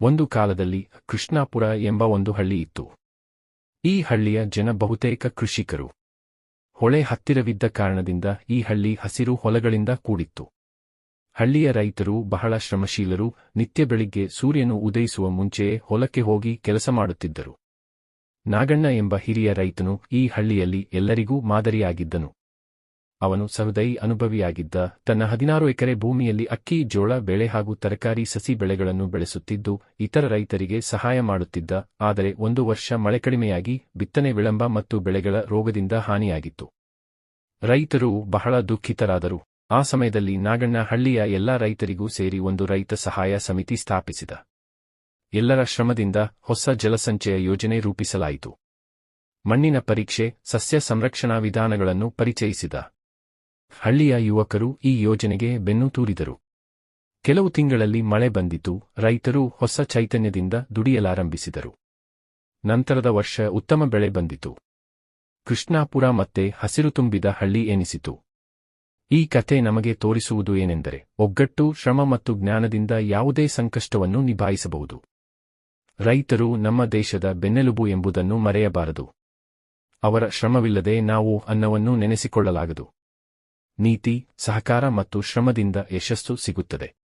ಒಂದು ಕಾಲದಲ್ಲಿ ಕೃಷ್ಣಾಪುರ ಎಂಬ ಒಂದು ಹಳ್ಳಿ ಇತ್ತು. ಈ ಹಳ್ಳಿಯ ಜನ ಬಹುತೇಕ ಕೃಷಿಕರು. ಹೊಳೆ ಹತ್ತಿರವಿದ್ದ ಕಾರಣದಿಂದ ಈ ಹಳ್ಳಿ ಹಸಿರು ಹೊಲಗಳಿಂದ ಕೂಡಿತ್ತು. ಹಳ್ಳಿಯ ರೈತರು ಬಹಳ ಶ್ರಮಶೀಲರು, ನಿತ್ಯ ಬೆಳಿಗ್ಗೆ ಸೂರ್ಯನು ಉದಯಿಸುವ ಮುಂಚೆಯೇ ಹೊಲಕ್ಕೆ ಹೋಗಿ ಕೆಲಸ ಮಾಡುತ್ತಿದ್ದರು. ನಾಗಣ್ಣ ಎಂಬ ಹಿರಿಯ ರೈತನು ಈ ಹಳ್ಳಿಯಲ್ಲಿ ಎಲ್ಲರಿಗೂ ಮಾದರಿಯಾಗಿದ್ದನು. ಅವನು ಸಹೃದಯಿ ಅನುಭವಿಯಾಗಿದ್ದ ತನ್ನ ಹದಿನಾರು ಎಕರೆ ಭೂಮಿಯಲ್ಲಿ ಅಕ್ಕಿ, ಜೋಳ, ಬೆಳೆ ಹಾಗೂ ತರಕಾರಿ, ಸಸಿ ಬೆಳೆಗಳನ್ನು ಬೆಳೆಸುತ್ತಿದ್ದು, ಇತರ ರೈತರಿಗೆ ಸಹಾಯ ಮಾಡುತ್ತಿದ್ದ, ಆದರೆ ಒಂದು ವರ್ಷ ಮಳೆ ಕಡಿಮೆಯಾಗಿ ಬಿತ್ತನೆ ವಿಳಂಬ ಮತ್ತು ಬೆಳೆಗಳ ರೋಗದಿಂದ ಹಾನಿಯಾಗಿತ್ತು. ರೈತರು ಬಹಳ ದುಃಖಿತರಾದರು. ಆ ಸಮಯದಲ್ಲಿ ನಾಗಣ್ಣ ಹಳ್ಳಿಯ ಎಲ್ಲಾ ರೈತರಿಗೂ ಸೇರಿ ಒಂದು ರೈತ ಸಹಾಯ ಸಮಿತಿ ಸ್ಥಾಪಿಸಿದ. ಎಲ್ಲರ ಶ್ರಮದಿಂದ ಹೊಸ ಜಲಸಂಚಯ ಯೋಜನೆ ರೂಪಿಸಲಾಯಿತು. ಮಣ್ಣಿನ ಪರೀಕ್ಷೆ, ಸಸ್ಯ ಸಂರಕ್ಷಣಾ ವಿಧಾನಗಳನ್ನು ಪರಿಚಯಿಸಿದ. ಹಳ್ಳಿಯ ಯುವಕರು ಈ ಯೋಜನೆಗೆ ಬೆನ್ನು ತೂರಿದರು. ಕೆಲವು ತಿಂಗಳಲ್ಲಿ ಮಳೆ ಬಂದಿತು, ರೈತರು ಹೊಸ ಚೈತನ್ಯದಿಂದ ದುಡಿಯಲಾರಂಭಿಸಿದರು. ನಂತರದ ವರ್ಷ ಉತ್ತಮ ಬೆಳೆ ಬಂದಿತು. ಕೃಷ್ಣಾಪುರ ಮತ್ತೆ ಹಸಿರು ತುಂಬಿದ ಹಳ್ಳಿ ಎನಿಸಿತು. ಈ ಕಥೆ ನಮಗೆ ತೋರಿಸುವುದು ಏನೆಂದರೆ, ಒಗ್ಗಟ್ಟು, ಶ್ರಮ ಮತ್ತು ಜ್ಞಾನದಿಂದ ಯಾವುದೇ ಸಂಕಷ್ಟವನ್ನು ನಿಭಾಯಿಸಬಹುದು. ರೈತರು ನಮ್ಮ ದೇಶದ ಬೆನ್ನೆಲುಬು ಎಂಬುದನ್ನು ಮರೆಯಬಾರದು. ಅವರ ಶ್ರಮವಿಲ್ಲದೆ ನಾವು ಅನ್ನವನ್ನು ನೆನೆಸಿಕೊಳ್ಳಲಾಗದು. ನೀತಿ ಸಹಕಾರ ಮತ್ತು ಶ್ರಮದಿಂದ ಯಶಸ್ಸು ಸಿಗುತ್ತದೆ.